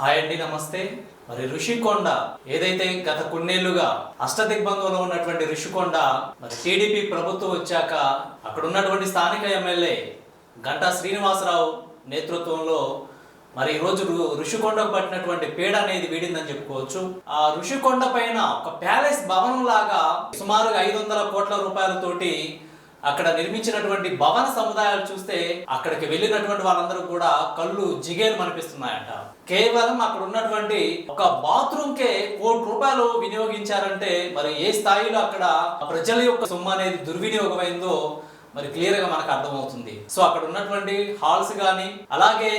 Hi అండి నమస్తే. మరి ఋషికొండ ఏదైతే గత కొన్నేళ్ళుగా అష్టదిగ్బంధంలో ఉన్నటువంటి ఋషికొండ మరి టీడీపీ ప్రభుత్వం వచ్చాక అక్కడ ఉన్నటువంటి స్థానిక ఎమ్మెల్యే గంటా శ్రీనివాసరావు నేతృత్వంలో మరి ఈరోజు ఋషికొండకు పట్టినటువంటి పీడ అనేది వీడిందని చెప్పుకోవచ్చు. ఆ ఋషికొండ పైన ఒక ప్యాలెస్ భవనం లాగా సుమారుగా ఐదు వందల కోట్ల రూపాయలతోటి అక్కడ నిర్మించినటువంటి భవన సముదాయాలు చూస్తే అక్కడికి వెళ్ళినటువంటి వాళ్ళందరూ కూడా కళ్ళు జిగేలు అనిపిస్తున్నాయంట కేవలం అక్కడ ఉన్నటువంటి ఒక బాత్రూమ్ కే కోటి రూపాయలు వినియోగించారంటే మరి ఏ స్థాయిలో అక్కడ ప్రజల యొక్క సొమ్ము అనేది దుర్వినియోగమైందో మరి క్లియర్గా మనకు అర్థమవుతుంది. సో అక్కడ ఉన్నటువంటి హాల్స్ కానీ అలాగే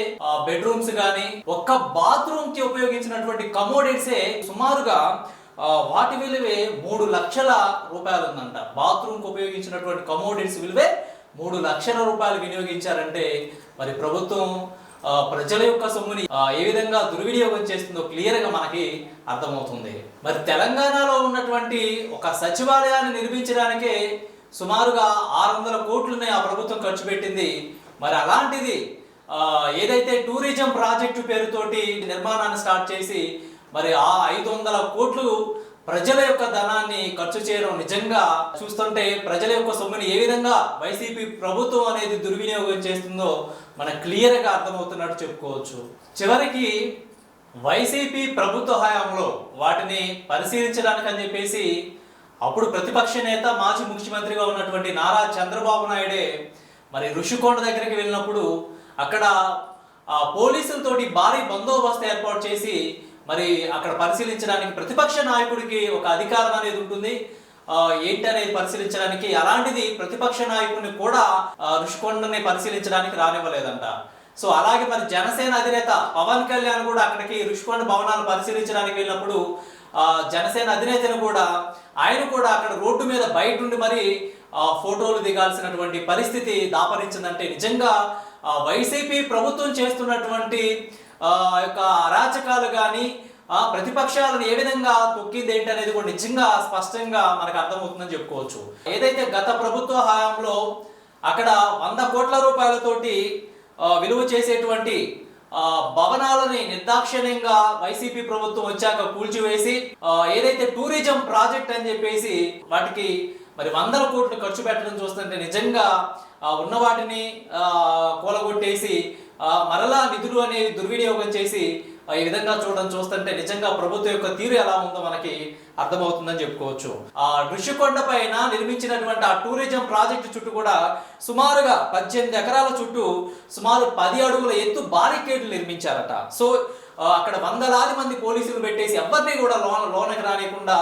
బెడ్రూమ్స్ కానీ ఒక్క బాత్రూమ్కి ఉపయోగించినటువంటి కమోడిట్సే సుమారుగా వాటి విలువే మూడు లక్షల రూపాయలు ఉందంట. బాత్రూమ్కు ఉపయోగించినటువంటి కమోడిట్స్ విలువే మూడు లక్షల రూపాయలు వినియోగించారంటే మరి ప్రభుత్వం ప్రజల యొక్క సొమ్ముని ఏ విధంగా దుర్వినియోగం చేస్తుందో క్లియర్గా మనకి అర్థమవుతుంది. మరి తెలంగాణలో ఉన్నటువంటి ఒక సచివాలయాన్ని నిర్మించడానికే సుమారుగా ఆరు వందల కోట్లని ఆ ప్రభుత్వం ఖర్చు పెట్టింది. మరి అలాంటిది ఏదైతే టూరిజం ప్రాజెక్టు పేరుతోటి నిర్మాణాన్ని స్టార్ట్ చేసి మరి ఆ ఐదు వందల కోట్లు ప్రజల యొక్క ధనాన్ని ఖర్చు చేయడం నిజంగా చూస్తుంటే ప్రజల యొక్క సొమ్ముని ఏ విధంగా వైసీపీ ప్రభుత్వం అనేది దుర్వినియోగం చేస్తుందో మన క్లియర్గా అర్థమవుతున్నట్టు చెప్పుకోవచ్చు. చివరికి వైసీపీ ప్రభుత్వ హయాంలో వాటిని పరిశీలించడానికి అని చెప్పేసి అప్పుడు ప్రతిపక్ష నేత మాజీ ముఖ్యమంత్రిగా ఉన్నటువంటి నారా చంద్రబాబు నాయుడే మరి ఋషికొండ దగ్గరికి వెళ్ళినప్పుడు అక్కడ ఆ పోలీసులతోటి భారీ బందోబస్తు ఏర్పాటు చేసి మరి అక్కడ పరిశీలించడానికి ప్రతిపక్ష నాయకుడికి ఒక అధికారం అనేది ఉంటుంది. ఏంటి అనేది పరిశీలించడానికి అలాంటిది ప్రతిపక్ష నాయకుడిని కూడా ఋషికొండని పరిశీలించడానికి రానివ్వలేదంట. సో అలాగే మరి జనసేన అధినేత పవన్ కళ్యాణ్ కూడా అక్కడికి ఋషికొండ భవనాలు పరిశీలించడానికి వెళ్ళినప్పుడు ఆ, జనసేన అధినేతను కూడా ఆయన కూడా అక్కడ రోడ్డు మీద బయట ఉండి మరి ఆ, ఫోటోలు దిగాల్సినటువంటి పరిస్థితి దాపరించిందంటే నిజంగా వైసీపీ ప్రభుత్వం చేస్తున్నటువంటి యొక్క అరాచకాలు కానీ ఆ ప్రతిపక్షాలను ఏ విధంగా తొక్కింది ఏంటి అనేది కూడా నిజంగా స్పష్టంగా మనకు అర్థమవుతుందని చెప్పుకోవచ్చు. ఏదైతే గత ప్రభుత్వ హయాంలో అక్కడ వంద కోట్ల రూపాయలతోటి విలువ చేసేటువంటి భవనాలని నిర్దాక్షిణ్యంగా వైసీపీ ప్రభుత్వం వచ్చాక కూల్చివేసి ఏదైతే టూరిజం ప్రాజెక్ట్ అని చెప్పేసి వాటికి మరి వందల కోట్లు ఖర్చు పెట్టడం చూస్తుంటే నిజంగా ఉన్న వాటిని కూలగొట్టేసి మరలా నిధులు అనేవి దుర్వినియోగం చేసి ఈ విధంగా చూడడం చూస్తుంటే నిజంగా ప్రభుత్వం యొక్క తీరు ఎలా ఉందో మనకి అర్థమవుతుందని చెప్పుకోవచ్చు. ఆ ఋషికొండ పైన నిర్మించినటువంటి ఆ టూరిజం ప్రాజెక్టు చుట్టూ కూడా సుమారుగా పద్దెనిమిది ఎకరాల చుట్టూ సుమారు పది అడుగుల ఎత్తు బారికేడ్లు నిర్మించారట. సో అక్కడ వందలాది మంది పోలీసులు పెట్టేసి ఎవరిని కూడా లోన లోనకి రానియకుండా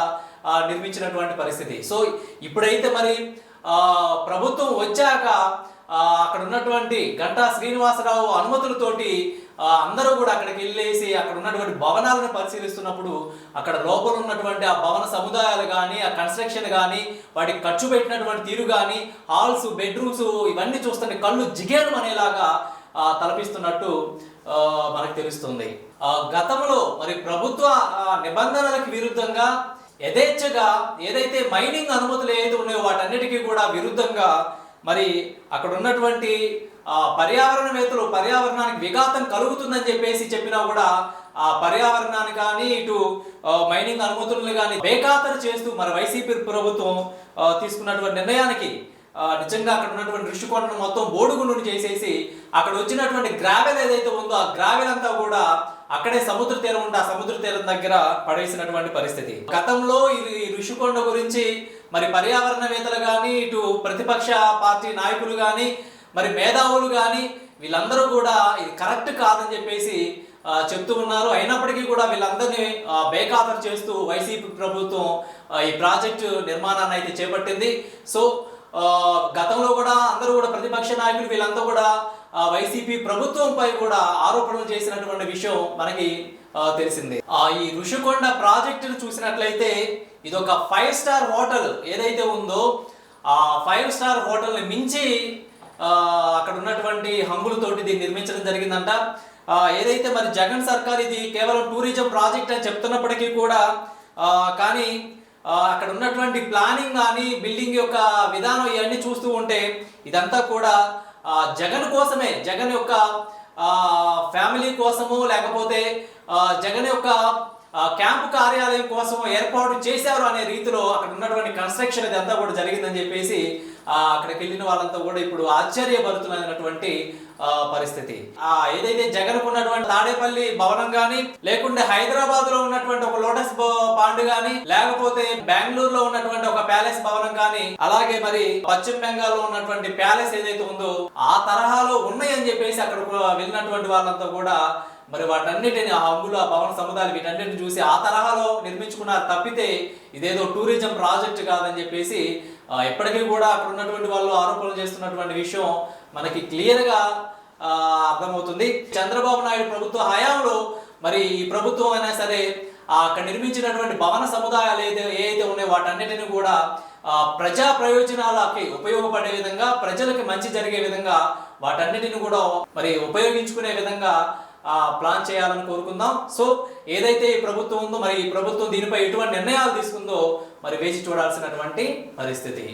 నిర్మించినటువంటి పరిస్థితి. సో ఇప్పుడైతే మరి ప్రభుత్వం వచ్చాక అక్కడ ఉన్నటువంటి గంటా శ్రీనివాసరావు అనుమతులతోటి అందరూ కూడా అక్కడికి వెళ్ళేసి అక్కడ ఉన్నటువంటి భవనాలను పరిశీలిస్తున్నప్పుడు అక్కడ లోపల ఉన్నటువంటి ఆ భవన సముదాయాలు కానీ ఆ కన్స్ట్రక్షన్ కానీ వాటికి ఖర్చు పెట్టినటువంటి తీరు కానీ హాల్స్ బెడ్రూమ్స్ ఇవన్నీ చూస్తుంటే కళ్ళు జిగేలు అనేలాగా తలపిస్తున్నట్టు మనకు తెలుస్తుంది. గతంలో మరి ప్రభుత్వ నిబంధనలకు విరుద్ధంగా యథేచ్ఛగా ఏదైతే మైనింగ్ అనుమతులు ఏదైతే ఉన్నాయో వాటన్నిటికీ కూడా విరుద్ధంగా మరి అక్కడ ఉన్నటువంటి పర్యావరణవేత్తలు పర్యావరణానికి విఘాతం కలుగుతుందని చెప్పేసి చెప్పినా కూడా ఆ పర్యావరణాన్ని కానీ ఇటు మైనింగ్ అనుమతులను కానీ బేఖాతరు చేస్తూ మరి వైసీపీ ప్రభుత్వం తీసుకున్నటువంటి నిర్ణయానికి నిజంగా అక్కడ ఉన్నటువంటి ఋషికొండను మొత్తం బోడుగుండును చేసేసి అక్కడ వచ్చినటువంటి గ్రావెల్ ఏదైతే ఉందో ఆ గ్రావెల్ అంతా కూడా అక్కడే సముద్ర తీరం ఉంటే ఆ సముద్ర తీరం దగ్గర పడేసినటువంటి పరిస్థితి. గతంలో ఈ ఋషికొండ గురించి మరి పర్యావరణవేత్తలు కానీ ఇటు ప్రతిపక్ష పార్టీ నాయకులు కానీ మరి మేధావులు కానీ వీళ్ళందరూ కూడా ఇది కరెక్ట్ కాదని చెప్పేసి చెప్తూ ఉన్నారు. అయినప్పటికీ కూడా వీళ్ళందరినీ బేఖాతరు చేస్తూ వైసీపీ ప్రభుత్వం ఈ ప్రాజెక్టు నిర్మాణాన్ని అయితే చేపట్టింది. సో గతంలో కూడా అందరూ కూడా ప్రతిపక్ష నాయకులు వీళ్ళంతా కూడా వైసీపీ ప్రభుత్వంపై కూడా ఆరోపణలు చేసినటువంటి విషయం మనకి తెలిసింది. ఆ, ఈ ఋషికొండ ప్రాజెక్టును చూసినట్లయితే ఇది ఒక ఫైవ్ స్టార్ హోటల్ ఏదైతే ఉందో ఆ ఫైవ్ స్టార్ హోటల్ని మించి అక్కడ ఉన్నటువంటి హంగులతోటి దీన్ని నిర్మించడం జరిగిందంట. ఏదైతే మరి జగన్ సర్కార్ ఇది కేవలం టూరిజం ప్రాజెక్ట్ అని చెప్తున్నప్పటికీ కూడా కానీ అక్కడ ఉన్నటువంటి ప్లానింగ్ కానీ బిల్డింగ్ యొక్క విధానం ఇవన్నీ చూస్తూ ఉంటే ఇదంతా కూడా జగన్ కోసమే జగన్ యొక్క ఫ్యామిలీ కోసము లేకపోతే జగన్ యొక్క క్యాంపు కార్యాలయం కోసం ఏర్పాటు చేశారు అనే రీతిలో అక్కడ ఉన్నటువంటి కన్స్ట్రక్షన్ ఇదంతా కూడా జరిగిందని చెప్పేసి అక్కడికి వెళ్ళిన వాళ్ళంతా కూడా ఇప్పుడు ఆశ్చర్యపడుతున్నటువంటి పరిస్థితి. ఆ ఏదైతే జగన్ ఉన్నటువంటి తాడేపల్లి భవనం గాని లేకుంటే హైదరాబాద్లో ఉన్నటువంటి ఒక లోటస్ పాండ్ గాని లేకపోతే బెంగళూరు లో ఉన్నటువంటి ఒక ప్యాలెస్ భవనం కానీ అలాగే మరి పశ్చిమ బెంగాల్లో ఉన్నటువంటి ప్యాలెస్ ఏదైతే ఉందో ఆ తరహాలో ఉన్నాయని చెప్పేసి అక్కడ వెళ్ళినటువంటి వాళ్ళంతా కూడా మరి వాటన్నిటిని ఆ హంగులు ఆ భవన సముదాయాలు వీటన్నిటిని చూసి ఆ తరహాలో నిర్మించుకున్నారు తప్పితే ఇదేదో టూరిజం ప్రాజెక్ట్ కాదని చెప్పేసి ఎప్పటికీ కూడా అక్కడ ఉన్నటువంటి వాళ్ళు ఆరోపణలు చేస్తున్నటువంటి విషయం మనకి క్లియర్గా అర్థమవుతుంది. చంద్రబాబు నాయుడు ప్రభుత్వ హయాంలో మరి ఈ ప్రభుత్వం అయినా సరే అక్కడ నిర్మించినటువంటి భవన సముదాయాలు ఏదైతే ఏదైతే ఉన్నాయో వాటన్నిటిని కూడా ప్రజా ప్రయోజనాలకి ఉపయోగపడే విధంగా ప్రజలకి మంచి జరిగే విధంగా వాటన్నిటిని కూడా మరి ఉపయోగించుకునే విధంగా ప్లాన్ చేయాలని కోరుకుందాం. సో ఏదైతే ఈ ప్రభుత్వం ఉందో మరి ఈ ప్రభుత్వం దీనిపై ఎటువంటి నిర్ణయాలు తీసుకుందో మరి వేచి చూడాల్సినటువంటి పరిస్థితి.